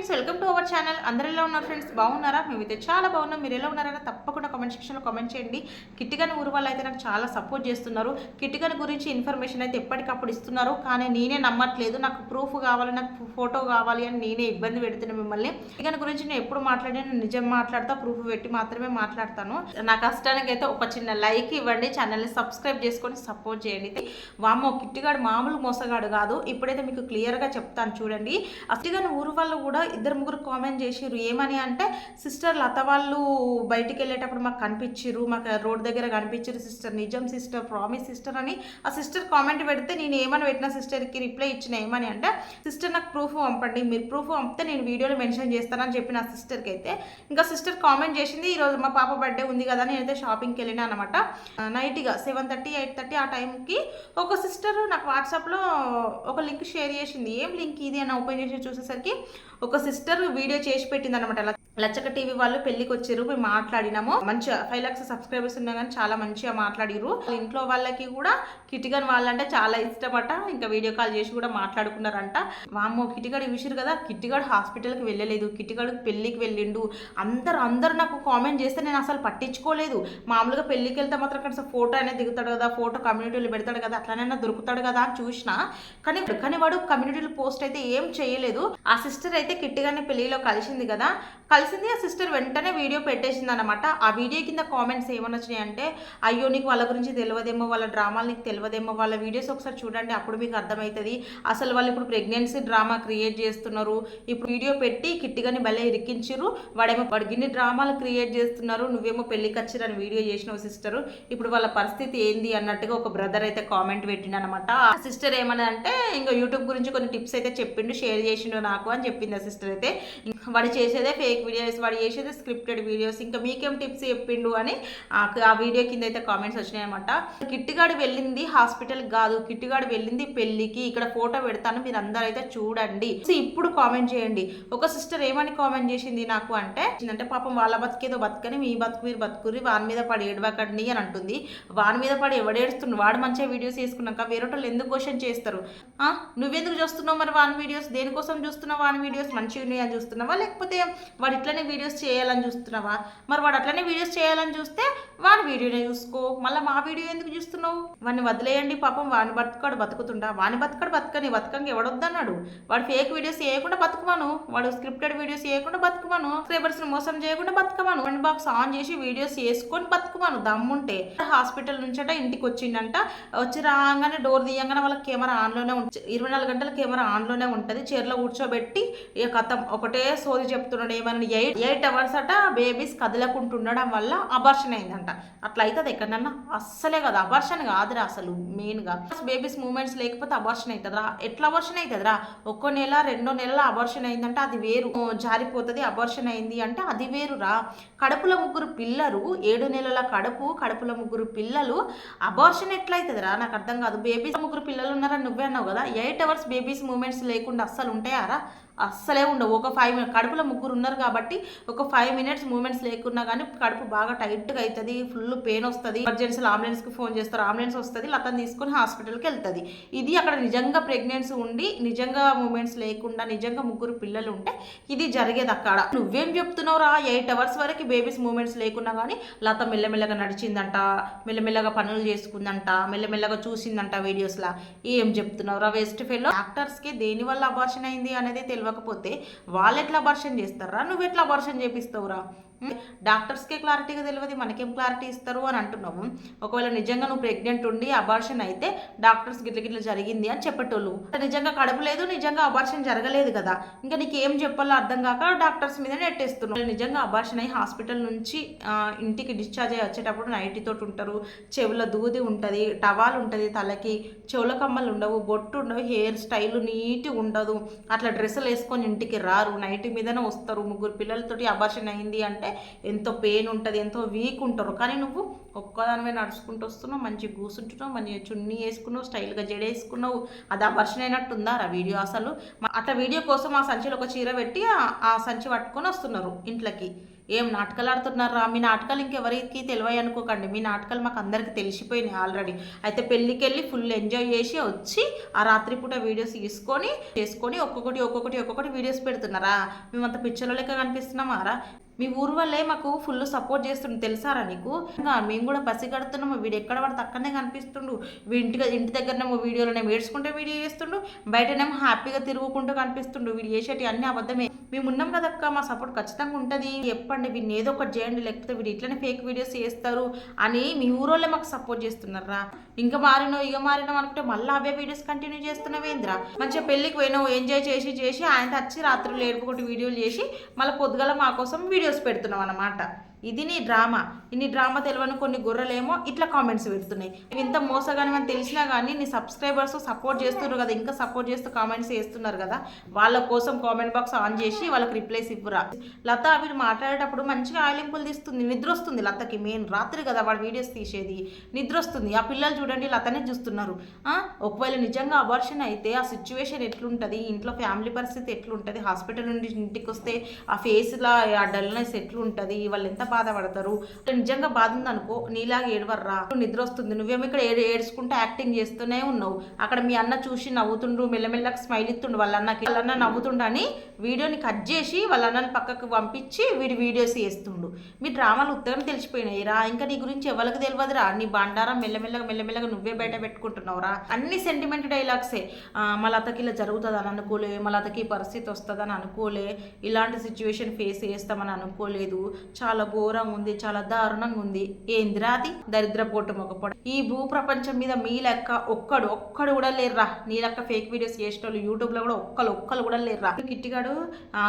Friends welcome to our channel. అందరిలో ఉన్న ఉన్నారు ఫ్రెండ్స్ బాగున్నారా? మేమైతే చాలా బాగున్నాం. మీరు ఎలా ఉన్నారని తప్పకుండా కామెంట్ సెక్షన్లో కామెంట్ చేయండి. కిట్టుగని ఊరు వాళ్ళు అయితే నాకు చాలా సపోర్ట్ చేస్తున్నారు. కిట్టిగన్ గురించి ఇన్ఫర్మేషన్ అయితే ఎప్పటికప్పుడు ఇస్తున్నారు. కానీ నేనే నమ్మట్లేదు. నాకు ప్రూఫ్ కావాలి నాకు ఫోటో కావాలి అని నేనే ఇబ్బంది పెడుతున్నా మిమ్మల్ని. కిట్టిగన్ గురించి నేను ఎప్పుడు మాట్లాడినా నిజం మాట్లాడతా ప్రూఫ్ పెట్టి మాత్రమే మాట్లాడతాను. నా కష్టానికి అయితే ఒక చిన్న లైక్ ఇవ్వండి. ఛానల్ని సబ్స్క్రైబ్ చేసుకొని సపోర్ట్ చేయండి. వామో కిట్టిగాడు మామూలు మోసగాడు కాదు. ఇప్పుడైతే మీకు క్లియర్గా చెప్తాను చూడండి. అస్టిగాని ఊరు వాళ్ళు కూడా ఇద్దరు ముగ్గురు కామెంట్ చేసిర్రు. ఏమని అంటే సిస్టర్ లత వాళ్ళు బయటికి వెళ్ళేటప్పుడు మాకు కనిపించిర్రు మాకు రోడ్ దగ్గర కనిపించారు సిస్టర్ నిజం సిస్టర్ ప్రామిస్ సిస్టర్ అని ఆ సిస్టర్ కామెంట్ పెడితే నేను ఏమని పెట్టిన సిస్టర్కి రిప్లై ఇచ్చిన ఏమని అంటే సిస్టర్ నాకు ప్రూఫ్ పంపండి. మీరు ప్రూఫ్ పంపితే నేను వీడియోలో మెన్షన్ చేస్తానని చెప్పిన ఆ సిస్టర్కి అయితే. ఇంకా సిస్టర్ కామెంట్ చేసింది ఈరోజు మా పాప బర్త్డే ఉంది కదా నేనైతే షాపింగ్కి వెళ్ళినా అనమాట నైట్గా సెవెన్ థర్టీ ఎయిట్ థర్టీ ఆ టైంకి ఒక సిస్టర్ నాకు వాట్సాప్లో ఒక లింక్ షేర్ చేసింది. ఏం లింక్ ఇది? అని ఓపెన్ చేసి చూసేసరికి ఒక ఒక సిస్టర్ వీడియో చేసి పెట్టింది అనమాట లచ్చక టీవీ వాళ్ళు పెళ్ళికి వచ్చారు మేము మాట్లాడినాము. మంచిగా ఫైవ్ లాక్స్ సబ్స్క్రైబర్స్ ఉన్నా కానీ చాలా మంచిగా మాట్లాడిరు ఇంట్లో వాళ్ళకి కూడా కిటికన్ వాళ్ళంటే చాలా ఇష్టమట. ఇంకా వీడియో కాల్ చేసి కూడా మాట్లాడుకున్నారంట. వామ్మో కిటిగాడు విసిరు కదా కిటిగాడు హాస్పిటల్కి వెళ్ళలేదు కిటిగాడు పెళ్ళికి వెళ్ళిండు. అందరు అందరు నాకు కామెంట్ చేస్తే నేను అసలు పట్టించుకోలేదు. మామూలుగా పెళ్ళికి వెళ్తే మాత్రం కనీసం ఫోటో అనేది దిగుతాడు కదా ఫోటో కమ్యూనిటీలో పెడతాడు కదా అట్లనైనా దొరుకుతాడు కదా అని చూసిన. కానీ కానీ వాడు కమ్యూనిటీలో పోస్ట్ అయితే ఏం చేయలేదు. ఆ సిస్టర్ అయితే కిట్టిగానే పెళ్ళిలో కలిసింది కదా. కలిసి కలిసింది ఆ సిస్టర్ వెంటనే వీడియో పెట్టేసింది అనమాట ఆ వీడియో కింద కామెంట్స్ ఏమని వచ్చినాయి అంటే అయ్యో నీకు వాళ్ళ గురించి తెలియదేమో వాళ్ళ డ్రామాలు నీకు తెలియదేమో వాళ్ళ వీడియోస్ ఒకసారి చూడండి అప్పుడు మీకు అర్థమవుతుంది అసలు వాళ్ళు ఇప్పుడు ప్రెగ్నెన్సీ డ్రామా క్రియేట్ చేస్తున్నారు. ఇప్పుడు వీడియో పెట్టి కిట్టిగాని భలే ఇరికించారు వాడేమో వాడు గిన్ని డ్రామాలు క్రియేట్ చేస్తున్నారు. నువ్వేమో పెళ్ళి వచ్చిరని వీడియో చేసినావు సిస్టర్ ఇప్పుడు వాళ్ళ పరిస్థితి ఏంది? అన్నట్టుగా ఒక బ్రదర్ అయితే కామెంట్ పెట్టిండు అనమాట ఆ సిస్టర్ ఏమన్నది అంటే ఇంకా యూట్యూబ్ గురించి కొన్ని టిప్స్ అయితే చెప్పిండు షేర్ చేసిండు నాకు అని చెప్పింది ఆ సిస్టర్ అయితే. వాడు చేసేదే ఫేక్ వీడియోస్ వాడు చేసేది స్క్రిప్టెడ్ వీడియోస్ ఇంకా మీకేం టిప్స్ చెప్పిండు అని ఆ వీడియో కింద అయితే కామెంట్స్ వచ్చినాయి అనమాట కిట్టిగాడు వెళ్ళింది హాస్పిటల్ కాదు. కిట్టుగాడు వెళ్ళింది పెళ్ళికి ఇక్కడ ఫోటో పెడతాను మీరు అందరూ అయితే చూడండి. సో ఇప్పుడు కామెంట్ చేయండి. ఒక సిస్టర్ ఏమని కామెంట్ చేసింది నాకు అంటే అంటే పాపం వాళ్ళ బతికేదో బతకని మీ బతుకు మీరు బతుకురి వాని మీద పడి ఏడవకండి అని అంటుంది. వాని మీద పడి ఎవడేడుస్తుంది వాడు మంచిగా వీడియోస్ చేసుకున్నాక వేరేటోళ్ళు ఎందుకు క్వశ్చన్ చేస్తారు? నువ్వెందుకు చూస్తున్నావు మరి వాని వీడియోస్ దేనికోసం చూస్తున్నావు వాని వీడియోస్ మంచిగా ఉన్నాయి చూస్తున్నావా? లేకపోతే వాడి ఇట్లనే వీడియోస్ చేయాలని చూస్తున్నావా? మరి వాడు అట్లనే వీడియోస్ చేయాలని చూస్తే వాడి వీడియోనే చూసుకో. మళ్ళీ మా వీడియో ఎందుకు చూస్తున్నావు? వాడిని వదిలేయండి పాపం వాడిని బతుకాడు బతుకుతుండా? వాని బతుకాడు బతకని బతకంగా ఎవడొద్దన్నాడు? వాడు ఫేక్ వీడియోస్ చేయకుండా బతుకమను. వాడు స్క్రిప్టెడ్ వీడియోస్ చేయకుండా బతుకమను. సబ్స్క్రైబర్స్ మోసం చేయకుండా బతుకమను. వన్ బాక్స్ ఆన్ చేసి వీడియోస్ చేసుకొని బతుకమను. దమ్ముంటే. హాస్పిటల్ నుంచట ఇంటికి వచ్చిండంట. వచ్చి రాగానే డోర్ తీయంగానే వాళ్ళ కెమెరా ఆన్లోనే ఉంటుంది ఇరవై నాలుగు గంటల కెమెరా ఆన్లోనే ఉంటుంది. చీరలో కూర్చోబెట్టి ఇక కథం ఒకటే సోది చెప్తున్నాడు. ఏమన్నా ఎయిట్ ఎయిట్ అవర్స్ అట బేబీస్ కదలకుంటుండడం వల్ల అబార్షన్ అయిందంట. అట్లా అవుతుంది ఎక్కడన్నా అస్సలే కదా. అబార్షన్ కాదురా అసలు మెయిన్గా బేబీస్ మూమెంట్స్ లేకపోతే అబార్షన్ అవుతుందిరా ఎట్లా అబార్షన్ అవుతుందిరా ఒక్కో నెల రెండో నెలల అబార్షన్ అయిందంటే అది వేరు. జారిపోతుంది అబార్షన్ అయింది అంటే అది వేరురా. కడుపులో ముగ్గురు పిల్లలు ఏడు నెలల కడుపు కడుపులో ముగ్గురు పిల్లలు అబార్షన్ ఎట్లయితుందిరా? నాకు అర్థం కాదు. బేబీస్ ముగ్గురు పిల్లలు ఉన్నారని నువ్వే అన్నావు కదా. ఎయిట్ అవర్స్ బేబీస్ మూమెంట్స్ లేకుండా అస్సలు ఉంటాయారా అస్సలే ఉండవు. ఒక ఫైవ్ కడుపులో ముగ్గురు ఉన్నారు కాబట్టి ఒక ఫైవ్ మినిట్స్ మూమెంట్స్ లేకున్నా కానీ కడుపు బాగా టైట్గా అవుతుంది ఫుల్ పెయిన్ వస్తుంది. ఎమర్జెన్సీలో ఆంబులెన్స్కి ఫోన్ చేస్తారు ఆంబులెన్స్ వస్తుంది లతను తీసుకొని హాస్పిటల్కి వెళ్తుంది. ఇది అక్కడ నిజంగా ప్రెగ్నెన్సీ ఉండి నిజంగా మూమెంట్స్ లేకుండా నిజంగా ముగ్గురు పిల్లలు ఉంటే ఇది జరిగేది అక్కడ. నువ్వేం చెప్తున్నావు రా ఎయిట్ అవర్స్ వరకు బేబీస్ మూమెంట్స్ లేకున్నా కానీ లత మెల్లమెల్లగా నడిచిందంట మెల్లమెల్లగా పనులు చేసుకుందంట మెల్లమెల్లగా చూసిందంట వీడియోస్లా ఏం చెప్తున్నావు రా వెస్ట్ ఫెల్లో డాక్టర్స్కి దేని వల్ల అబార్షన్ అయింది అనేది తెలియకపోతే వాళ్ళు ఎట్లా అబార్షన్ చేస్తారా? నువ్వు ఎట్లా అబార్షన్ చేపిస్తావురా? డాక్టర్స్కే క్లారిటీగా తెలియదు మనకేం క్లారిటీ ఇస్తారు అని అంటున్నాము ఒకవేళ నిజంగా నువ్వు ప్రెగ్నెంట్ ఉండి అబార్షన్ అయితే డాక్టర్స్ గిట్ల గిట్ల జరిగింది అని చెప్పేటోళ్ళు. నిజంగా కడుపు లేదు నిజంగా అబార్షన్ జరగలేదు కదా. ఇంకా నీకు ఏం చెప్పాలో అర్థం కాక డాక్టర్స్ మీద నెట్టేస్తున్నావు నిజంగా అబార్షన్ అయ్యి హాస్పిటల్ నుంచి ఇంటికి డిశ్చార్జ్ అయ్యి వచ్చేటప్పుడు నైటీతో ఉంటారు చెవుల దూది ఉంటుంది టవాల్ ఉంటుంది తలకి చెవుల కమ్మలు ఉండవు బొట్టు ఉండవు హెయిర్ స్టైల్ నీట్గా ఉండదు. అట్లా డ్రెస్సులు వేసుకొని ఇంటికి రారు నైట్ మీదనే వస్తారు. ముగ్గురు పిల్లలతోటి అబార్షన్ అయింది అంటే ఎంతో పెయిన్ ఉంటుంది ఎంతో వీక్ ఉంటారు. కానీ నువ్వు ఒక్కదానివే నడుచుకుంటూ వస్తున్నావు మంచిగా కూర్చుంటున్నావు మంచిగా చున్నీ వేసుకున్నావు స్టైల్గా జడ వేసుకున్నావు. అది వర్షన్ అయినట్టుందా ఆ వీడియో అసలు? అట్లా వీడియో కోసం ఆ సంచిలో ఒక చీర పెట్టి ఆ- సంచి పట్టుకొని వస్తున్నారు ఇంట్లోకి. ఏం నాటకాలు ఆడుతున్నారా మీ నాటకాలు ఇంకెవరికి తెలివాయి అనుకోకండి. మీ నాటకాలు మాకు అందరికి తెలిసిపోయినాయి ఆల్రెడీ అయితే పెళ్ళికి వెళ్ళి ఫుల్ ఎంజాయ్ చేసి వచ్చి ఆ రాత్రిపూట వీడియోస్ తీసుకొని చేసుకొని ఒక్కొక్కటి ఒక్కొక్కటి ఒక్కొక్కటి వీడియోస్ పెడుతున్నారా? మేమంత పిక్చర్లో లెక్క కనిపిస్తున్నామారా మీ ఊరు వాళ్ళే మాకు ఫుల్ సపోర్ట్ చేస్తుండు తెలుసారా నీకు? ఇంకా మేము కూడా పసి కడుతున్నాము వీడు ఎక్కడ పడితే అక్కడనే కనిపిస్తుండు. వీడి ఇంటి దగ్గరనేమో వీడియోలోనేమో ఏడ్చుకుంటే వీడియో చేస్తుండు బయటనేమో హ్యాపీగా తిరుగుకుంటూ కనిపిస్తుండు. వీడు చేసేటి అన్ని అబద్ధమే. మేము ఉన్నాం కదక్క మా సపోర్ట్ ఖచ్చితంగా ఉంటుంది. చెప్పండి వీడిని ఏదో ఒకటి చేయండి లేకపోతే వీడు ఇట్లనే ఫేక్ వీడియోస్ చేస్తారు అని మీ ఊరోళ్ళే మాకు సపోర్ట్ చేస్తున్నారా? ఇంకా మారినో ఇక మారినో అనుకుంటే మళ్ళీ అవే వీడియోస్ కంటిన్యూ చేస్తున్నావేంద్రా మంచిగా పెళ్ళికి పోయినావు ఎంజాయ్ చేసి చేసి ఆయన వచ్చి రాత్రులు ఏడుపుకుంటూ వీడియోలు చేసి మళ్ళీ పొద్దుగల మా కోసం వీడియోస్ పెడుతున్నాం అన్నమాట. ఇది నీ డ్రామా. ఇన్ని డ్రామా తెలియని కొన్ని గుర్రలేమో ఇట్లా కామెంట్స్ పెడుతున్నాయి. ఇవి ఇంత మోసగాని అని తెలిసినా కానీ నీ సబ్స్క్రైబర్స్ సపోర్ట్ చేస్తున్నారు కదా ఇంకా సపోర్ట్ చేస్తూ కామెంట్స్ చేస్తున్నారు కదా వాళ్ళ కోసం కామెంట్ బాక్స్ ఆన్ చేసి వాళ్ళకి రిప్లైస్ ఇవ్వరా. లత వీడు మాట్లాడేటప్పుడు మంచిగా ఆయిలింపులు తీస్తుంది నిద్ర వస్తుంది లతకి. మెయిన్ రాత్రి కదా వాడు వీడియోస్ తీసేది నిద్ర వస్తుంది ఆ పిల్లలు చూడండి లతనే చూస్తున్నారు. ఒకవేళ నిజంగా అబార్షన్ అయితే ఆ సిచ్యువేషన్ ఎట్లుంటుంది? ఇంట్లో ఫ్యామిలీ పరిస్థితి ఎట్లుంటుంది? హాస్పిటల్ నుండి ఇంటికి వస్తే ఆ ఫేస్లో ఆ డల్నెస్ ఎట్లుంటుంది? వాళ్ళు ఎంత బాధపడతారు. నిజంగా బాధ ఉందనుకో నీలాగా ఏడవర్రా నువ్వు నిద్ర వస్తుంది నువ్వేమో ఇక్కడ ఏడు ఏడ్చుకుంటూ యాక్టింగ్ చేస్తూనే ఉన్నావు. అక్కడ మీ అన్న చూసి నవ్వుతుండు మెల్లమెల్లగా స్మైల్ ఇస్తుండు వాళ్ళ అన్నకి వాళ్ళ అన్న నవ్వుతుండని వీడియోని కట్ చేసి వాళ్ళ అన్నని పక్కకు పంపించి వీడి వీడియోస్ చేస్తుండు. మీ డ్రామాలు ఉత్తగానే తెలిసిపోయినాయి రా ఇంకా నీ గురించి ఎవరికి తెలియదురా నీ బండారం మెల్లమెల్లగా మెల్లమెల్లగా నువ్వే బయట పెట్టుకుంటున్నావురా? అన్ని సెంటిమెంట్ డైలాగ్సే ఆ, మా లతకి ఇలా జరుగుతుందని అనుకోలే. మళ్ళీ అతకి ఈ పరిస్థితి వస్తుందని అనుకోలే. ఇలాంటి సిచ్యువేషన్ ఫేస్ చేస్తామని అనుకోలేదు. చాలా ఘోరంగా ఉంది చాలా దారుణంగా ఉంది. ఏందిరా అది? దరిద్ర పోటు మొగపొడ. ఈ భూ ప్రపంచం మీద మీ లెక్క ఒక్కడు ఒక్కడు కూడా లేర్రా. నీ లెక్క ఫేక్ వీడియోస్ చేసేటోళ్ళు యూట్యూబ్లో కూడా ఒక్కరు ఒక్కరు కూడా లేర్రా. కిట్టిగాడు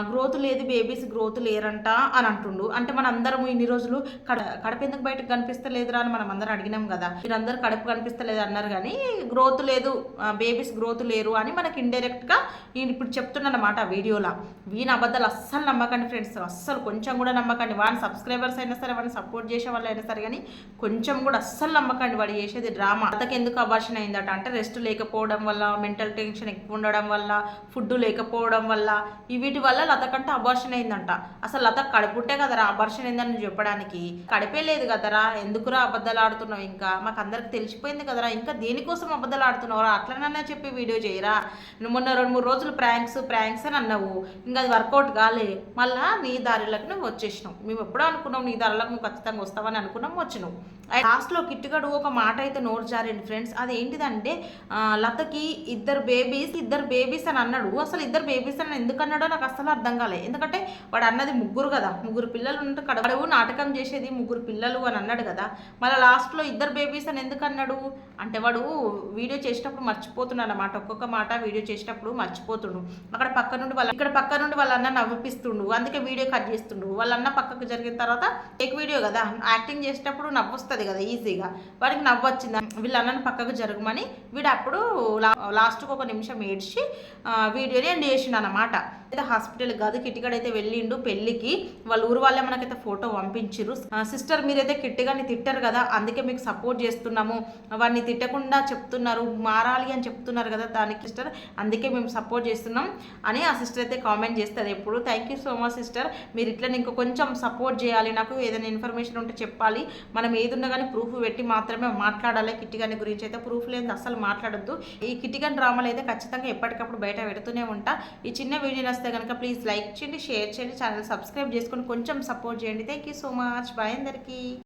గ్రోత్ లేదు బేబీస్ గ్రోత్ లేరంట అని అంటుండు. అంటే మన అందరం ఇన్ని రోజులు కడ కడప ఎందుకు బయటకు కనిపిస్తలేదురా అని మనం అందరం అడిగినాం కదా. మీరందరూ కడుపు కనిపిస్తలేదు అన్నారు కానీ గ్రోత్ లేదు బేబీస్ గ్రోత్ లేరు అని మనకి ఇండైరెక్ట్గా నేను ఇప్పుడు చెప్తున్నాను అనమాట వీడియోలో వీని అబద్ధాలు అస్సలు నమ్మకండి ఫ్రెండ్స్ అస్సలు కొంచెం కూడా నమ్మకండి. వాడిని సబ్స్క్రైబర్స్ అయినా సరే వాళ్ళని సపోర్ట్ చేసే వాళ్ళు అయినా సరే కానీ కొంచెం కూడా అస్సలు నమ్మకండి వాడు చేసేది డ్రామా అతకి ఎందుకు అబార్షన్ అయిందట? అంటే రెస్ట్ లేకపోవడం వల్ల మెంటల్ టెన్షన్ ఎక్కువ ఉండడం వల్ల ఫుడ్ లేకపోవడం వల్ల వీటి వల్ల లతకంటే అబార్షన్ అయిందంట. అసలు లత కడుపుంటే కదరా అబార్షన్ అయిందని చెప్పడానికి? కడిపే లేదు కదరా? ఎందుకురా అబద్ధాలు ఆడుతున్నావు ఇంకా? మాకు అందరికి తెలిసిపోయింది కదరా? ఇంకా దేనికోసం అబద్ధాలు ఆడుతున్నావురా అట్లనన్నా చెప్పి వీడియో చేయరా? నువ్వు మొన్న రెండు మూడు రోజులు ప్రాంక్స్ ప్రాంక్స్ అని అన్నావు. ఇంకా అది వర్కౌట్ కాలే. మళ్ళా నీ దారిలోకి నువ్వు వచ్చేసినావు. మేము ఎప్పుడో అనుకున్నాం నీ ధరలకు నువ్వు ఖచ్చితంగా వస్తావని అనుకున్నాం వచ్చినావు లాస్ట్లో కిట్టుగడు ఒక మాట అయితే నోట్ జారండి ఫ్రెండ్స్. అది ఏంటిదంటే లతకి ఇద్దరు బేబీస్ ఇద్దరు బేబీస్ అని అన్నాడు. అసలు ఇద్దరు బేబీస్ అని ఎందుకు అన్నాడో నాకు అసలు అర్థం కాలేదు ఎందుకంటే వాడు అన్నది ముగ్గురు కదా. ముగ్గురు పిల్లలు ఉంటే కడవడు నాటకం చేసేది ముగ్గురు పిల్లలు అని అన్నాడు కదా. మళ్ళీ లాస్ట్లో ఇద్దరు బేబీస్ అని ఎందుకు అన్నాడు అంటే వాడు వీడియో చేసేటప్పుడు మర్చిపోతున్నాడు అన్నమాట. ఒక్కొక్క మాట వీడియో చేసేటప్పుడు మర్చిపోతుండు. అక్కడ పక్క నుండి వాళ్ళ ఇక్కడ పక్క నుండి వాళ్ళ అన్న నవ్విపిస్తుండు. అందుకే వీడియో కట్ చేస్తుండు. వాళ్ళ అన్న పక్కకు జరిగిన తర్వాత టేక్ వీడియో కదా. యాక్టింగ్ చేసేటప్పుడు నవ్వు వస్తుంది కదా ఈజీగా. వాడికి నవ్వు వచ్చింది వీళ్ళు అన్నని పక్కకు జరగమని వీడు అప్పుడు లాస్ట్కు ఒక నిమిషం ఏడ్చి ఆ, వీడియోని ఎండ్ చేసిండు అనమాట అయితే హాస్పిటల్ కాదు కిట్టిగాడు అయితే వెళ్ళిండు పెళ్ళికి. వాళ్ళ ఊరు వాళ్ళే మనకైతే ఫోటో పంపించిర్రు. సిస్టర్ మీరైతే కిట్టిగాని తిట్టారు కదా అందుకే మీకు సపోర్ట్ చేస్తున్నాము. వాడిని తిట్టకుండా చెప్తున్నారు మారాలి అని చెప్తున్నారు కదా దానికి సిస్టర్ అందుకే మేము సపోర్ట్ చేస్తున్నాం అని ఆ సిస్టర్ అయితే కామెంట్ చేస్తారు ఎప్పుడు. Thank you so much sister మీరు ఇట్లా ఇంకా కొంచెం సపోర్ట్ చేయాలి నాకు ఏదైనా ఇన్ఫర్మేషన్ ఉంటే చెప్పాలి. మనం ఏది ఉన్నా కానీ ప్రూఫ్ పెట్టి మాత్రమే మాట్లాడాలి. కిట్టిగాని గురించి అయితే ప్రూఫ్ లేదు అసలు మాట్లాడొద్దు. ఈ కిట్టిగాని డ్రామాలు అయితే ఖచ్చితంగా ఎప్పటికప్పుడు బయట పెడుతూనే ఉంటా. ఈ చిన్న వీడియో నచ్చితే కనుక ప్లీజ్ లైక్ చేయండి షేర్ చేయండి ఛానల్ సబ్స్క్రైబ్ చేసుకొని కొంచెం సపోర్ట్ చేయండి. Thank you so much bye అందరికీ.